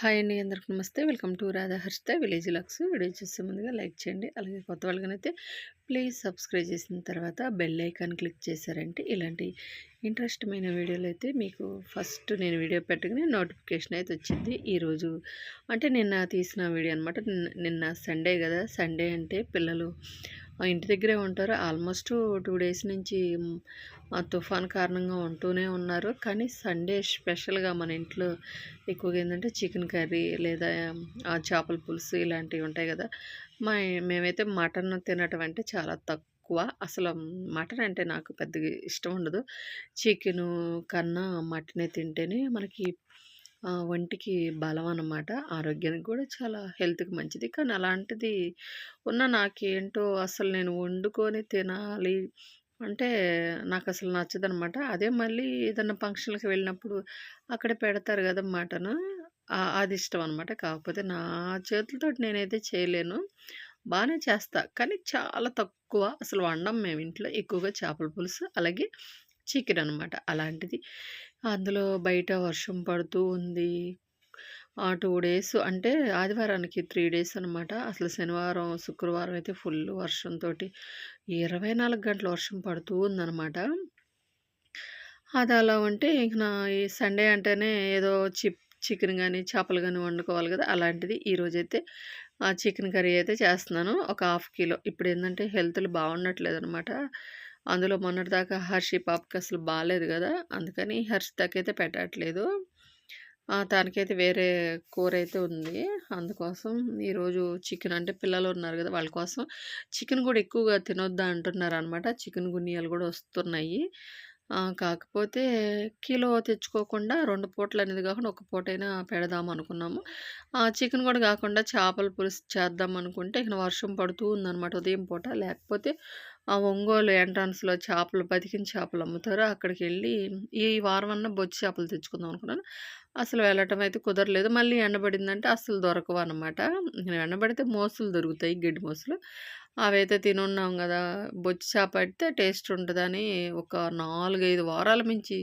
Hi అండి అందరికి నమస్తే. Welcome to Radha Harshita village looks. Video చూసే ముందుగా లైక్ చేయండి. అలాగే కొత్త వాళ్ళకనైతే ప్లీజ్ సబ్స్క్రైబ్ చేసిన తర్వాత బెల్ ఐకాన్ క్లిక్ చేశారంటే ఇలాంటి ఇంట్రెస్టమైన వీడియోలు అయితే మీకు ఫస్ట్ నేను వీడియో పెట్టగానే నోటిఫికేషన్ అయితే వచ్చింది. ఈరోజు అంటే నిన్న తీసిన వీడియో అనమాట నిన్న సండే కదా. సండే అంటే పిల్లలు ఇంటి దగ్గరే ఉంటారు. ఆల్మోస్ట్ టూ డేస్ నుంచి తుఫాన్ కారణంగా ఉంటూనే ఉన్నారు. కానీ సండే స్పెషల్గా మన ఇంట్లో ఎక్కువగా ఏంటంటే చికెన్ కర్రీ లేదా చేపల పులుసు ఇలాంటివి ఉంటాయి కదా. మా మేమైతే మటన్ తినటం అంటే చాలా తక్కువ. అసలు మటన్ అంటే నాకు పెద్దగా ఇష్టం ఉండదు. చికెను కన్నా మటనే తింటేనే మనకి ఒంటికి బలం అన్నమాట ఆరోగ్యానికి కూడా చాలా హెల్త్కి మంచిది కానీ అలాంటిది ఉన్న నాకేంటో అసలు నేను వండుకొని తినాలి అంటే నాకు అసలు నచ్చదనమాట అదే మళ్ళీ ఏదన్నా ఫంక్షన్లకు వెళ్ళినప్పుడు అక్కడ పెడతారు కదా మటను. అది ఇష్టం అనమాట. కాకపోతే నా చేతులతో నేనైతే చేయలేను. బాగానే చేస్తా. కానీ చాలా తక్కువ. అసలు వండం మేము ఇంట్లో. ఎక్కువగా చేపల పులుసు, అలాగే చికెన్ అనమాట. అలాంటిది. అందులో బయట వర్షం పడుతూ ఉంది. ఆ! టూ డేస్ అంటే ఆదివారానికి త్రీ డేస్ అనమాట. అసలు శనివారం, శుక్రవారం అయితే ఫుల్ వర్షంతోటి ఇరవై నాలుగు గంటల వర్షం పడుతూ ఉందనమాట. అది అలా ఉంటే ఇంక నా ఈ సండే అంటేనే ఏదో చిప్ చికెన్ కానీ చేపలు కానీ వండుకోవాలి కదా! అలాంటిది ఈరోజైతే ఆ చికెన్ కర్రీ అయితే చేస్తున్నాను. ఒక హాఫ్ కిలో. ఇప్పుడు ఏంటంటే హెల్త్‌లు బాగుండట్లేదు అనమాట అందులో మొన్నటిదాకా హర్షి పాపకి అసలు బాగాలేదు కదా అందుకని హర్షితకైతే పెట్టట్లేదు. తనకైతే వేరే కూర అయితే ఉంది. అందుకోసం ఈరోజు చికెన్ అంటే పిల్లలు ఉన్నారు కదా వాళ్ళ కోసం చికెన్ కూడా ఎక్కువగా తినొద్దా అంటున్నారనమాట. చికెన్ గున్నీయాలు కూడా వస్తున్నాయి. కాకపోతే కిలో తెచ్చుకోకుండా రెండు పూటలు అనేది కాకుండా ఒక పూటైనా పెడదాం అనుకున్నాము. చికెన్ కూడా కాకుండా చేపల పులుసు చేద్దాం అనుకుంటే ఇక వర్షం పడుతూ ఉందనమాట ఉదయం పూట. లేకపోతే ఆ ఒంగోలు ఎంట్రన్స్‌లో చేపలు బతికిన చేపలు అమ్ముతారు. అక్కడికి వెళ్ళి ఈ వారం అన్న బొచ్చి చేపలు తెచ్చుకుందాం అనుకున్నాను. అసలు వెళ్ళటం అయితే కుదరలేదు. మళ్ళీ ఎండబడిందంటే అస్సలు దొరకవనమాట. ఎండబడితే మోసులు దొరుకుతాయి. గడ్డి మోసులు. అవైతే తినున్నాం కదా బొచ్చు చేప అయితే టేస్ట్ ఉంటుందని ఒక 4, 5 వారాల మించి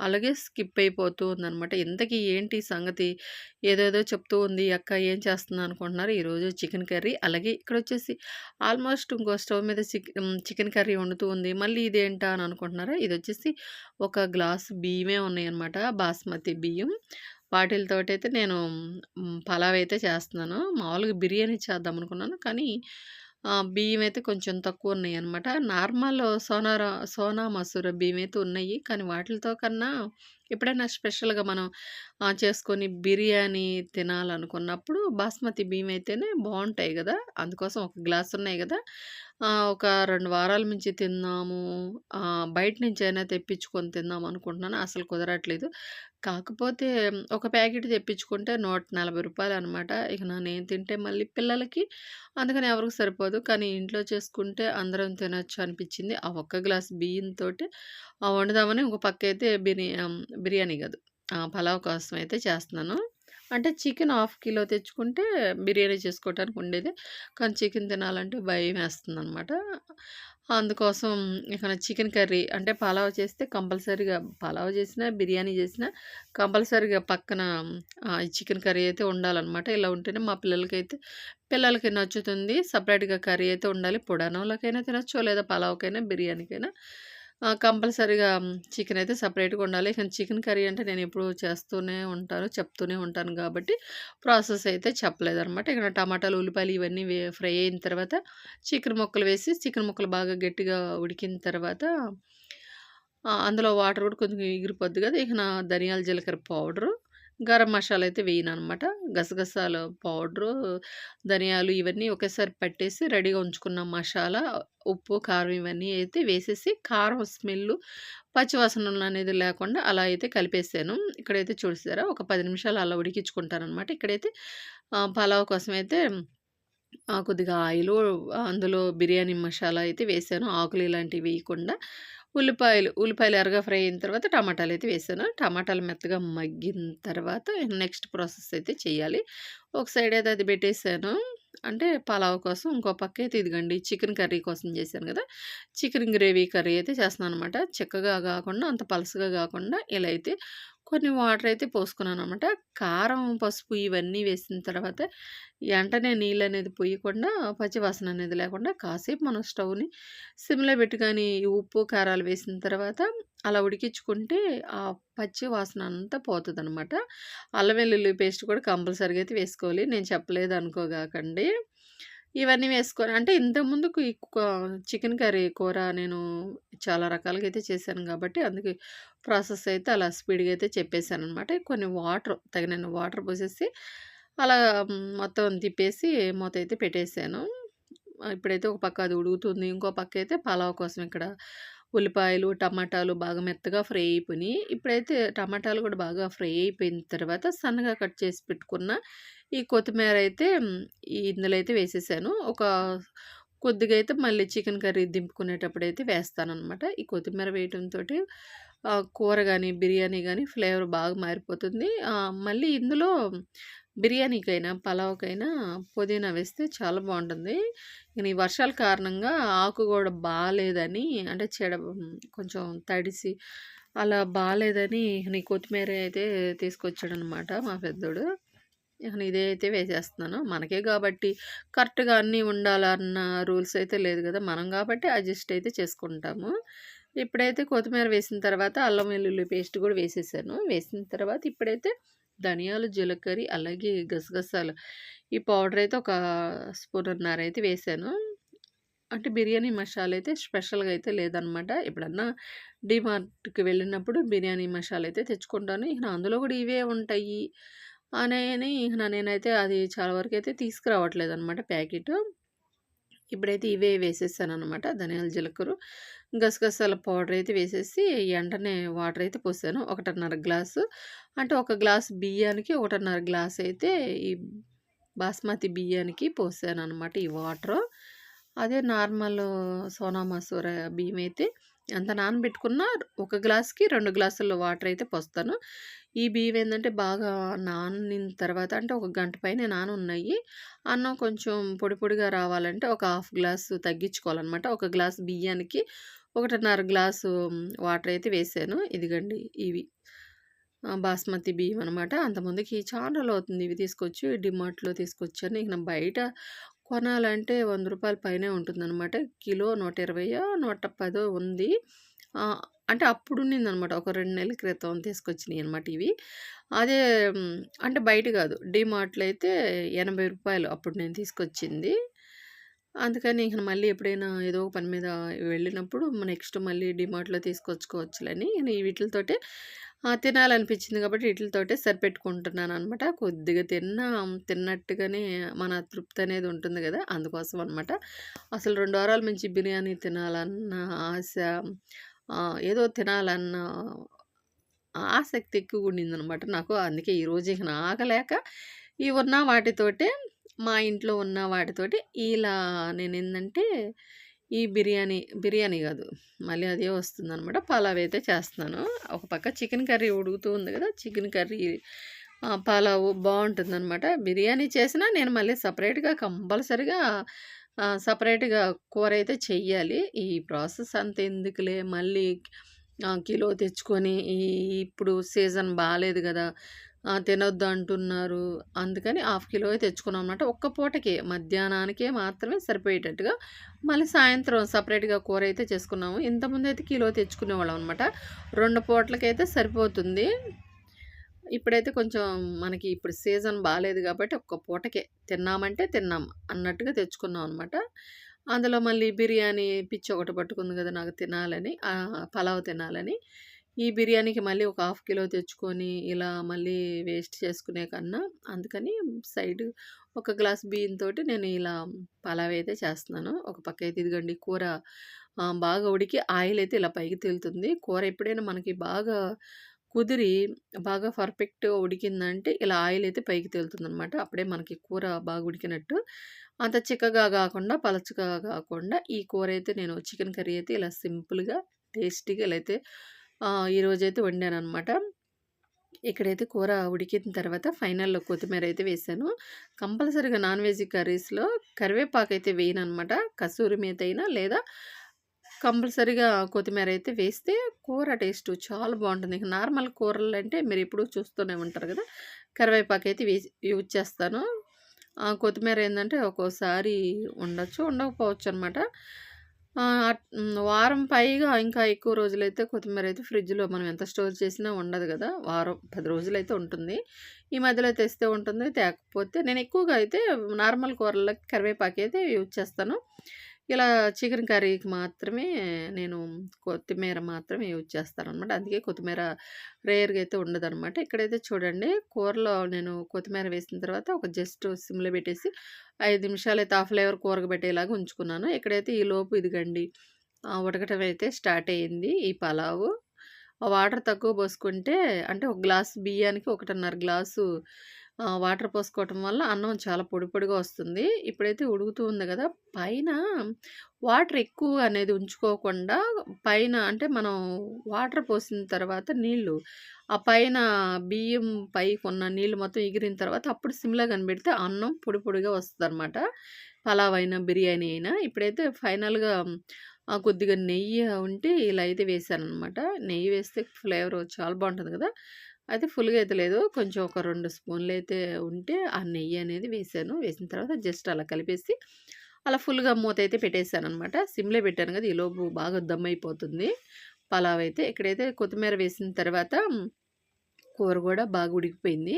అలాగే స్కిప్ అయిపోతూ ఉందనమాట. ఇంతకీ ఏంటి సంగతి? ఏదేదో చెప్తూ ఉంది అక్క ఏం చేస్తుంది అనుకుంటున్నారు. ఈరోజు చికెన్ కర్రీ అలాగే ఇక్కడ వచ్చేసి ఆల్మోస్ట్ ఇంకో స్టవ్ మీద చికెన్ కర్రీ వండుతూ ఉంది. మళ్ళీ ఇదేంటా అని అనుకుంటున్నారా? ఇది వచ్చేసి ఒక గ్లాస్ బియ్యమే ఉన్నాయన్నమాట. బాస్మతి బియ్యం. వాటిలతోటైతే నేను పలావ్ అయితే చేస్తున్నాను. మామూలుగా బిర్యానీ చేద్దాం అనుకున్నాను. కానీ బియ్యం అయితే కొంచెం తక్కువ అనమాట నార్మల్ సోనార సోనా మసూర బియ్యం అయితే ఉన్నాయి. కానీ వాటితో కన్నా ఎప్పుడైనా స్పెషల్‌గా మనం చేసుకొని బిర్యానీ తినాలనుకున్నప్పుడు బాస్మతి బియ్యం అయితేనే బాగుంటాయి కదా అందుకోసం ఒక గ్లాస్ ఉన్నాయి కదా ఒక రెండు వారాల నుంచి తిన్నాము బయట నుంచి అయినా తెప్పించుకొని తిందాం అనుకుంటున్నాను. అసలు కుదరట్లేదు. కాకపోతే ఒక ప్యాకెట్ తెప్పించుకుంటే నూట నలభై రూపాయలు అనమాట ఇక నేను తింటే మళ్ళీ పిల్లలకి అందుకని ఎవరికి సరిపోదు. కానీ ఇంట్లో చేసుకుంటే అందరం తినొచ్చు అనిపించింది. ఆ ఒక్క గ్లాస్ బియ్యంతో వండుదామని ఒక పక్క అయితే బిర్యా బిర్యానీ కాదు. పలావ్ కోసం అయితే చేస్తున్నాను. అంటే చికెన్ హాఫ్ కిలో తెచ్చుకుంటే బిర్యానీ చేసుకోవటానికి ఉండేది. కానీ చికెన్ తినాలంటే భయం వేస్తుంది అనమాట అందుకోసం ఇక్కడ చికెన్ కర్రీ అంటే పలావ్ చేస్తే కంపల్సరీగా పలావ్ చేసినా, బిర్యానీ చేసినా కంపల్సరీగా పక్కన చికెన్ కర్రీ అయితే ఉండాలన్నమాట. ఇలా ఉంటేనే మా పిల్లలకైతే పిల్లలకి నచ్చుతుంది. సపరేట్‌గా కర్రీ అయితే ఉండాలి. పొడనోళ్ళకైనా తినొచ్చు లేదా పలావ్‌కైనా, బిర్యానీకైనా. కంపల్సరీగా చికెన్ అయితే సపరేట్‌గా ఉండాలి. కానీ చికెన్ కర్రీ అంటే నేను ఎప్పుడు చేస్తూనే ఉంటాను. చెప్తూనే ఉంటాను కాబట్టి ప్రాసెస్ అయితే చెప్పలేదనమాట. ఇక్కడ టమాటాలు, ఉల్లిపాయలు ఇవన్నీ వే ఫ్రై అయిన తర్వాత చికెన్ ముక్కలు వేసి చికెన్ ముక్కలు బాగా గట్టిగా ఉడికిన తర్వాత అందులో వాటర్ కూడా కొంచెం ఎగిరిపోద్ది కదా! ఇక నా ధనియాల, జీలకర్ర పౌడరు గరం మసాలా అయితే వేయననమాట. గసగసాల పౌడరు, ధనియాలు ఇవన్నీ ఒకేసారి పట్టేసి రెడీగా ఉంచుకున్న మసాలా, ఉప్పు, కారం ఇవన్నీ అయితే వేసేసి కారం స్మెల్లు, పచ్చివాసన అనేది లేకుండా అలా అయితే కలిపేసాను. ఇక్కడైతే చూసారా ఒక పది నిమిషాలు అలా ఉడికించుకుంటానమాట ఇక్కడైతే పలావ్ కోసం అయితే కొద్దిగా ఆయిలు, అందులో బిర్యానీ మసాలా అయితే వేసాను. ఆకులు ఇలాంటివి వేయకుండా. ఉల్లిపాయలు, ఉల్లిపాయలు ఎర్రగా ఫ్రై అయిన తర్వాత టమాటాలు అయితే వేసాను. టమాటాలు మెత్తగా మగ్గిన తర్వాత నెక్స్ట్ ప్రాసెస్ అయితే చేయాలి. ఒక సైడ్ అయితే అది పెట్టేసాను. అంటే పలావ్ కోసం ఇంకో పక్క అయితే ఇదిగండి చికెన్ కర్రీ కోసం చేశాను కదా! చికెన్ గ్రేవీ కర్రీ అయితే చేస్తున్నాను అనమాట. చిక్కగా కాకుండా అంత పలసగా కాకుండా ఇలా అయితే కొన్ని వాటర్ అయితే పోసుకున్నాను అనమాట కారం పసుపు ఇవన్నీ వేసిన తర్వాత వెంటనే నీళ్ళు అనేది పోయకుండా పచ్చివాసన అనేది లేకుండా కాసేపు మనం స్టవ్ని సిమ్లో పెట్టి కానీ ఉప్పు కారాలు వేసిన తర్వాత అలా ఉడికించుకుంటే ఆ పచ్చి వాసన అంతా పోతుంది అనమాట అల్లం వెల్లుల్లి పేస్ట్ కూడా కంపల్సరీగా అయితే వేసుకోవాలి. నేను చెప్పలేదు అనుకోగాకండి. ఇవన్నీ వేసుకొని అంటే ఇంతకుముందుకు ఈ చికెన్ కర్రీ కూర నేను చాలా రకాలుగా అయితే చేశాను కాబట్టి అందుకే ప్రాసెస్ అయితే అలా స్పీడ్గా అయితే చెప్పేశాను అనమాట కొన్ని వాటర్ తగినన్ని వాటర్ పోసేసి అలా మొత్తం తిప్పేసి మూత అయితే పెట్టేశాను. ఇప్పుడైతే ఒక పక్క అది ఉడుకుతుంది ఇంకో పక్క అయితే పలావ్ కోసం ఇక్కడ ఉల్లిపాయలు టమాటాలు బాగా మెత్తగా ఫ్రై అయిపోయినాయి. ఇప్పుడైతే టమాటాలు కూడా బాగా ఫ్రై అయిపోయిన తర్వాత సన్నగా కట్ చేసి పెట్టుకున్న ఈ కొత్తిమీర అయితే ఇందులో అయితే వేసేసాను. ఒక కొద్దిగా అయితే మళ్ళీ చికెన్ కర్రీ దింపుకునేటప్పుడు అయితే వేస్తానమాట ఈ కొత్తిమీర వేయటంతో కూర కానీ బిర్యానీ కానీ ఫ్లేవర్ బాగా మారిపోతుంది. మళ్ళీ ఇందులో బిర్యానీకైనా పలావ్కైనా పుదీనా వేస్తే చాలా బాగుంటుంది ఈ వర్షాల కారణంగా ఆకు కూడా బాగాలేదని అంటే చెడ కొంచెం తడిసి అలా బాగాలేదని నీ కొత్తిమీర అయితే తీసుకొచ్చాడనమాట మా పెద్దోడు. ఇదే అయితే వేసేస్తున్నాను. మనకే కాబట్టి కరెక్ట్గా అన్నీ ఉండాలన్న రూల్స్ అయితే లేదు కదా! మనం కాబట్టి అడ్జస్ట్ అయితే చేసుకుంటాము. ఇప్పుడైతే కొత్తిమీర వేసిన తర్వాత అల్లం వెల్లుల్లి పేస్ట్ కూడా వేసేసాను. వేసిన తర్వాత ఇప్పుడైతే ధనియాలు జీలకర్ర అలాగే గసగసాలు. ఈ పౌడర్ అయితే ఒక స్పూన్నర అయితే వేసాను. అంటే బిర్యానీ మసాలా అయితే స్పెషల్గా అయితే లేదనమాట. ఎప్పుడన్నా డిమార్ట్కి వెళ్ళినప్పుడు బిర్యానీ మసాలా అయితే తెచ్చుకుంటాను. ఇక అందులో కూడా ఇవే ఉంటాయి అని ఇక నేనైతే అది చాలా వరకు అయితే తీసుకురావట్లేదు అనమాట ప్యాకెట్. ఇప్పుడైతే ఇవే వేసేసాననమాట ధనియాల జీలకర్ర గసగసాల పౌడర్ అయితే వేసేసి వెంటనే వాటర్ అయితే పోసాను ఒకటిన్నర గ్లాసు అంటే ఒక గ్లాస్ బియ్యానికి ఒకటిన్నర గ్లాస్ అయితే ఈ బాస్మతి బియ్యానికి పోసాను అనమాట ఈ వాటర్. అదే నార్మల్ సోనా మసూర బియ్యం అయితే ఎంత నానబెట్టుకున్నా ఒక గ్లాస్కి రెండు గ్లాసుల్లో వాటర్ అయితే పోస్తాను. ఈ బియ్యం ఏంటంటే బాగా నానిన తర్వాత అంటే ఒక గంట పైన ఉన్నాయి అన్నం కొంచెం పొడి పొడిగా రావాలంటే ఒక హాఫ్ గ్లాసు తగ్గించుకోవాలన్నమాట. ఒక గ్లాస్ బియ్యానికి ఒకటిన్నర గ్లాసు వాటర్ అయితే వేసాను. ఇదిగండి ఇవి. బాస్మతి బియ్యం అనమాట అంతమందికి చాలా రోజులు అవుతుంది. ఇవి తీసుకొచ్చి డిమార్ట్లో తీసుకొచ్చాను. ఇక బయట కొనాలంటే వంద రూపాయల పైనే ఉంటుందన్నమాట. కిలో నూట ఇరవయో నూట పదో ఉంది. అంటే అప్పుడు ఉన్నిందనమాట ఒక రెండు నెలల క్రితం తీసుకొచ్చినాయి అనమాట ఇవి. అదే అంటే బయట కాదు. డిమార్ట్లో అయితే ఎనభై రూపాయలు అప్పుడు నేను తీసుకొచ్చింది. అందుకని ఇక మళ్ళీ ఎప్పుడైనా ఏదో ఒక పని మీద వెళ్ళినప్పుడు నెక్స్ట్ మళ్ళీ డిమార్ట్లో తీసుకొచ్చుకోవచ్చులని నేను వీటితోటే తినాలనిపించింది కాబట్టి వీటితోటే సరిపెట్టుకుంటున్నాను అనమాట కొద్దిగా తిన్నా తిన్నట్టుగానే మన తృప్తి అనేది ఉంటుంది కదా అందుకోసం అనమాట అసలు రెండు వారాల నుంచి బిర్యానీ తినాలన్న ఆశ ఏదో తినాలన్న ఆసక్తి ఎక్కువ ఉండిందనమాట నాకు. అందుకే ఈరోజు ఇక ఆగలేక ఈ ఉన్న వాటితోటే మా ఇంట్లో ఉన్న వాటితోటి ఇలా నేను ఏంటంటే ఈ బిర్యానీ బిర్యానీ కాదు. మళ్ళీ అదే వస్తుందనమాట. పలావ్ అయితే చేస్తున్నాను. ఒక పక్క చికెన్ కర్రీ ఉడుకుతూ ఉంది కదా! చికెన్ కర్రీ పలావ్ బాగుంటుందన్నమాట బిర్యానీ చేసినా నేను మళ్ళీ సపరేట్గా కంపల్సరిగా సపరేట్గా కూర అయితే చెయ్యాలి. ఈ ప్రాసెస్ అంత ఎందుకులే? మళ్ళీ కిలో తెచ్చుకొని ఈ ఇప్పుడు సీజన్ బాగాలేదు కదా తినొద్దు అంటున్నారు. అందుకని హాఫ్ కిలో తెచ్చుకున్నాం అనమాట ఒక్క పూటకే మధ్యాహ్నానికే మాత్రమే సరిపోయేటట్టుగా మళ్ళీ సాయంత్రం సపరేట్గా కూర అయితే చేసుకున్నాము. ఇంతకుముందు అయితే కిలో తెచ్చుకునేవాళ్ళం అనమాట రెండు పూటలకైతే సరిపోతుంది. ఇప్పుడైతే కొంచెం మనకి ఇప్పుడు సీజన్ బాగాలేదు కాబట్టి ఒక్క పూటకే తిన్నామంటే తిన్నాం అన్నట్టుగా తెచ్చుకున్నాం అనమాట అందులో మళ్ళీ బిర్యానీ పిచ్చి ఒకటి పట్టుకుంది కదా నాకు తినాలని పలావ్ తినాలని. ఈ బిర్యానీకి మళ్ళీ ఒక హాఫ్ కిలో తెచ్చుకొని ఇలా మళ్ళీ వేస్ట్ చేసుకునే కన్నా అందుకని సైడ్ ఒక గ్లాస్ బియ్యంతో నేను ఇలా పలావ్ అయితే చేస్తున్నాను. ఒక పక్క అయితే ఇదిగండి కూర బాగా ఉడికి ఆయిల్ అయితే ఇలా పైకి తేలుతుంది. కూర ఎప్పుడైనా మనకి బాగా కుదిరి బాగా పర్ఫెక్ట్గా ఉడికిందంటే ఇలా ఆయిల్ అయితే పైకి తేలుతుందనమాట. అప్పుడే మనకి కూర బాగా ఉడికినట్టు. అంత చిక్కగా కాకుండా పలచగా కాకుండా ఈ కూర అయితే నేను చికెన్ కర్రీ అయితే ఇలా సింపుల్గా టేస్టీగా ఇలా అయితే ఈరోజైతే వండాను అనమాట ఇక్కడైతే కూర ఉడికిన తర్వాత ఫైనల్లో కొత్తిమీర అయితే వేసాను. కంపల్సరీగా నాన్ వెజ్ కర్రీస్లో కరివేపాకు అయితే వేయను అనమాట కసూరి మీద అయినా లేదా కంపల్సరీగా కొత్తిమీర అయితే వేస్తే కూర టేస్ట్ చాలా బాగుంటుంది. నార్మల్ కూరలు అంటే మీరు ఎప్పుడూ చూస్తూనే ఉంటారు కదా. కరివేపాకు అయితే యూజ్ చేస్తాను. కొత్తిమీర ఏంటంటే ఒక్కోసారి ఉండొచ్చు ఉండకపోవచ్చు అనమాట వారం పైగా ఇంకా ఎక్కువ రోజులైతే కొత్తిమీర అయితే ఫ్రిడ్జ్లో మనం ఎంత స్టోర్ చేసినా ఉండదు కదా. వారం పది రోజులైతే ఉంటుంది. ఈ మధ్యలో తెస్తే ఉంటుంది తేకపోతే నేను ఎక్కువగా అయితే నార్మల్ కూరలకి కరివేపాకు అయితే యూజ్ చేస్తాను. ఇలా చికెన్ కర్రీకి మాత్రమే నేను కొత్తిమీర మాత్రమే యూజ్ చేస్తాను అనమాట అందుకే కొత్తిమీర రేర్‌గా అయితే ఉండదనమాట. ఇక్కడైతే చూడండి కూరలో నేను కొత్తిమీర వేసిన తర్వాత ఒక జస్ట్ సిమ్‌లో పెట్టేసి ఐదు నిమిషాలు అయితే ఆ ఫ్లేవర్ కూరకు పెట్టేలాగా ఉంచుకున్నాను. ఇక్కడైతే ఈలోపు ఇదిగండి ఉడకటం అయితే స్టార్ట్ అయింది ఈ పలావు. వాటర్ తక్కువ పోసుకుంటే అంటే ఒక గ్లాసు బియ్యానికి 1.5 గ్లాసు వాటర్ పోసుకోవటం వల్ల అన్నం చాలా పొడి పొడిగా వస్తుంది. ఇప్పుడైతే ఉడుకుతూ ఉంది కదా పైన వాటర్ ఎక్కువ అనేది ఉంచుకోకుండా పైన అంటే మనం వాటర్ పోసిన తర్వాత నీళ్ళు, ఆ పైన బియ్యం పైకి ఉన్న నీళ్ళు మొత్తం ఎగిరిన తర్వాత అప్పుడు సిమ్లా కనిపెడితే అన్నం పొడి పొడిగా అనమాట పలావ్ అయినా, బిర్యానీ అయినా. ఇప్పుడైతే ఫైనల్‌గా కొద్దిగా నెయ్యి ఉంటే ఇలా అయితే వేశాననమాట. నెయ్యి వేస్తే ఫ్లేవర్ చాలా బాగుంటుంది కదా! అయితే ఫుల్‌గా అయితే లేదు. కొంచెం ఒక రెండు స్పూన్లు అయితే ఉంటే ఆ నెయ్యి అనేది వేసాను వేసిన తర్వాత జస్ట్ అలా కలిపేసి అలా ఫుల్‌గా మూత అయితే పెట్టేసాననమాట. సిమ్‌లో పెట్టాను కదా! ఈలోపు బాగా దమ్మయిపోతుంది పలావ్ అయితే. ఇక్కడైతే కొత్తిమీర వేసిన తర్వాత కూర కూడా బాగా ఉడికిపోయింది.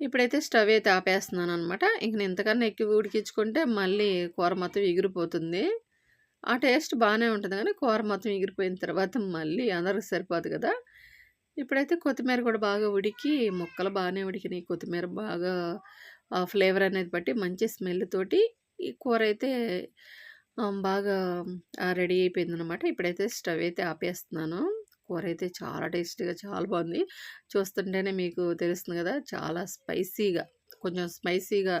ఇప్పుడైతే స్టవ్ అయితే ఆపేస్తున్నాను అనమాట ఇంక నేను ఇంతకన్నా ఎక్కువ ఉడికించుకుంటే మళ్ళీ కూర మొత్తం ఎగిరిపోతుంది. ఆ టేస్ట్ బాగానే ఉంటుంది కానీ కూర మొత్తం ఎగిరిపోయిన తర్వాత మళ్ళీ అందరికి సరిపోదు కదా! ఇప్పుడైతే కొత్తిమీర కూడా బాగా ఉడికి ముక్కలు బాగానే ఉడికినాయి. కొత్తిమీర బాగా ఫ్లేవర్ అనేది బట్టి మంచి స్మెల్ తోటి ఈ కూర అయితే బాగా రెడీ అయిపోయింది అనమాట ఇప్పుడైతే స్టవ్ అయితే ఆపేస్తున్నాను. కూర అయితే చాలా టేస్టీగా చాలా బాగుంది. చూస్తుంటేనే మీకు తెలుస్తుంది కదా! చాలా స్పైసీగా కొంచెం స్పైసీగా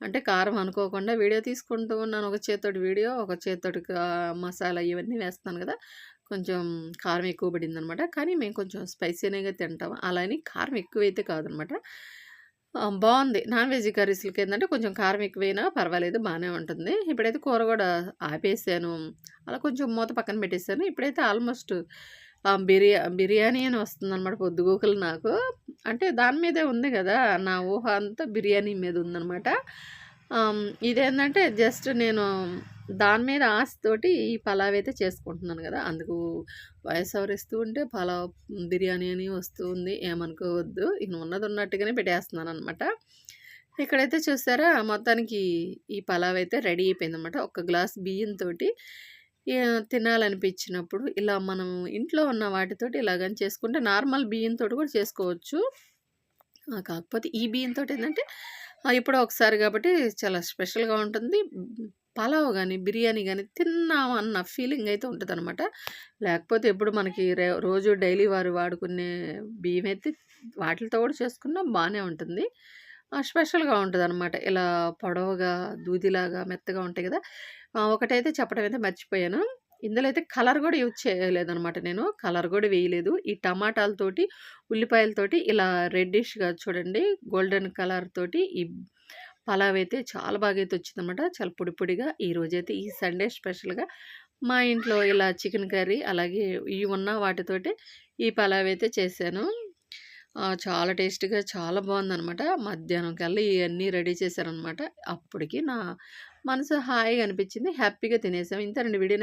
అంటే కారం అనుకోకుండా వీడియో తీసుకుంటూ ఉన్నాను. ఒక చేత్తోటి వీడియో, ఒక చేత్తోటి మసాలా ఇవన్నీ వేస్తాను కదా! కొంచెం కారం ఎక్కువ పడిందనమాట. కానీ మేము కొంచెం స్పైసీ‌నేగా తింటాం. అలా అని కారం ఎక్కువైతే కాదనమాట. బాగుంది. నాన్ వెజ్ కర్రీస్‌లకి ఏంటంటే కొంచెం కారం ఎక్కువైనా పర్వాలేదు బాగానే ఉంటుంది. ఇప్పుడైతే కూర కూడా ఆపేసాను. అలా కొంచెం మూత పక్కన పెట్టేసాను. ఇప్పుడైతే ఆల్మోస్ట్ బిర్యా బిర్యానీ అని వస్తుందన్నమాట పొద్దుగూకులు నాకు. అంటే దాని మీదే ఉంది కదా! నా ఊహ అంతా బిర్యానీ మీద ఉందనమాట. ఇదేంటంటే జస్ట్ నేను దాని మీద ఆశతోటి ఈ పలావ్ అయితే చేసుకుంటున్నాను కదా! అందుకు వాయిస్ ఓవర్ ఇస్తూ ఉంటే పలావ్ బిర్యానీ అని వస్తూ ఉంది. ఏమనుకోవద్దు. ఇక ఉన్నది ఉన్నట్టుగానే పెట్టేస్తున్నాను అనమాట ఇక్కడైతే చూసారా మొత్తానికి ఈ పలావ్ అయితే రెడీ అయిపోయింది అనమాట ఒక గ్లాస్ బియ్యంతో తినాలనిపించినప్పుడు ఇలా మనం ఇంట్లో ఉన్న వాటితోటి ఇలాగని చేసుకుంటే నార్మల్ బియ్యంతో కూడా చేసుకోవచ్చు. కాకపోతే ఈ బియ్యంతో ఏంటంటే ఇప్పుడు ఒకసారి కాబట్టి చాలా స్పెషల్‌గా ఉంటుంది. పలావ్ కానీ బిర్యానీ కానీ తిన్నాం అన్న ఫీలింగ్ అయితే ఉంటదనమాట. లేకపోతే ఎప్పుడు మనకి రే రోజు డైలీ వారు వాడుకునే బియ్యం అయితే వాటితో కూడా చేసుకున్నా బాగానే ఉంటుంది. స్పెషల్‌గా ఉంటుంది అనమాట ఇలా పొడవుగా, దూదిలాగా, మెత్తగా ఉంటాయి కదా! ఒకటైతే చెప్పడం అయితే మర్చిపోయాను. ఇందులో అయితే కలర్ కూడా యూజ్ చేయలేదనమాట నేను. కలర్ కూడా వేయలేదు. ఈ టమాటాలతోటి, ఉల్లిపాయలతోటి ఇలా రెడ్డిష్‌గా చూడండి గోల్డెన్ కలర్ తోటి ఈ పలావ్ అయితే చాలా బాగా అయితే వచ్చిందనమాట. చాలా పొడి పొడిగా. ఈరోజైతే ఈ సండే స్పెషల్‌గా మా ఇంట్లో ఇలా చికెన్ కర్రీ అలాగే ఇవి ఉన్న వాటితోటి ఈ పలావ్ అయితే చేశాను. చాలా టేస్టీగా చాలా బాగుందనమాట. మధ్యాహ్నం కల్లా ఇవన్నీ రెడీ చేశారనమాట. అప్పటికి నా మనసు హాయిగా అనిపించింది. హ్యాపీగా తినేసాం. ఇంత రెండు వీడియో